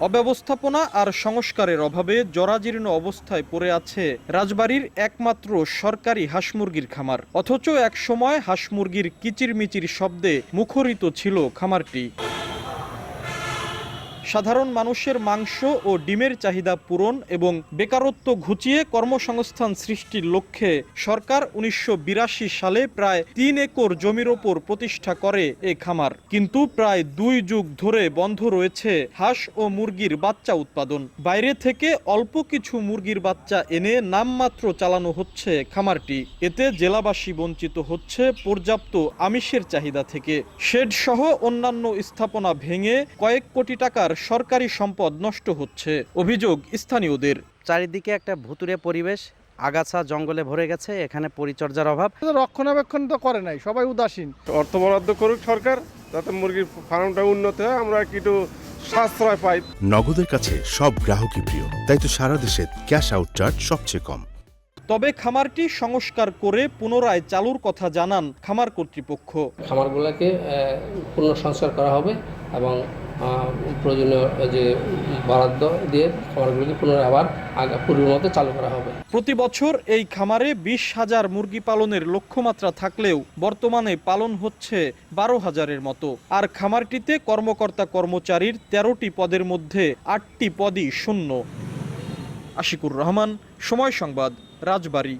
অব্যবস্থাপনা আর সংস্কারের অভাবে জরাজীর্ণ অবস্থায় পড়ে আছে রাজবাড়ির একমাত্র সরকারি হাঁসমুরগির খামার। অথচ এক সময় হাঁস মুরগির কিচিরমিচির শব্দে মুখরিত ছিল খামারটি। সাধারণ মানুষের মাংস ও ডিমের চাহিদা পূরণ এবং বেকারত্ব ঘুচিয়ে কর্মসংস্থান সৃষ্টির লক্ষ্যে সরকার উনিশশো বিরাশি সালে প্রায় তিন একর জমির ওপর প্রতিষ্ঠা করে এ খামার। কিন্তু প্রায় দুই যুগ ধরে বন্ধ রয়েছে হাঁস ও মুরগির বাচ্চা উৎপাদন। বাইরে থেকে অল্প কিছু মুরগির বাচ্চা এনে নামমাত্র চালানো হচ্ছে খামারটি। এতে জেলাবাসী বঞ্চিত হচ্ছে পর্যাপ্ত আমিষের চাহিদা থেকে। শেড সহ অন্যান্য স্থাপনা ভেঙে কয়েক কোটি টাকার সরকারি সম্পদ নষ্ট হচ্ছে অভিযোগ স্থানীয়দের। চারিদিকে একটা ভুতুরে পরিবেশ আগাছা জঙ্গলে ভরে গেছে এখানে পরিচর্যার অভাব। রক্ষণাবেক্ষণ তো করে নাই সবাই উদাসীন। অর্থ বরাদ্দ করুক সরকার যাতে মুরগির ফার্মটা উন্নত হয় আমরা একটু সাশ্রয় পাই। নগদের কাছে সব গ্রাহকই প্রিয় তাই তো সারা দেশে ক্যাশ আউট চার্জ সবচেয়ে কম। তবে খামারটি সংস্কার করে পুনরায় চালুর কথা জানান খামার কর্তৃপক্ষ। খামারগুলোকে পুনঃসংস্কার করা হবে এবং প্রয়োজনীয় যে বরাদ্দ দিয়ে খামারগুলোকে পুনরায় আবার পূর্বের মতো চালু করা হবে। প্রতি বছর এই খামারে বিশ হাজার মুরগি পালনের লক্ষ্যমাত্রা থাকলেও বর্তমানে পালন হচ্ছে বারো হাজারের মতো। আর খামারটিতে কর্মকর্তা কর্মচারীর তেরোটি পদের মধ্যে আটটি পদই শূন্য। আশিকুর রহমান, সময় সংবাদ, রাজবাড়ী।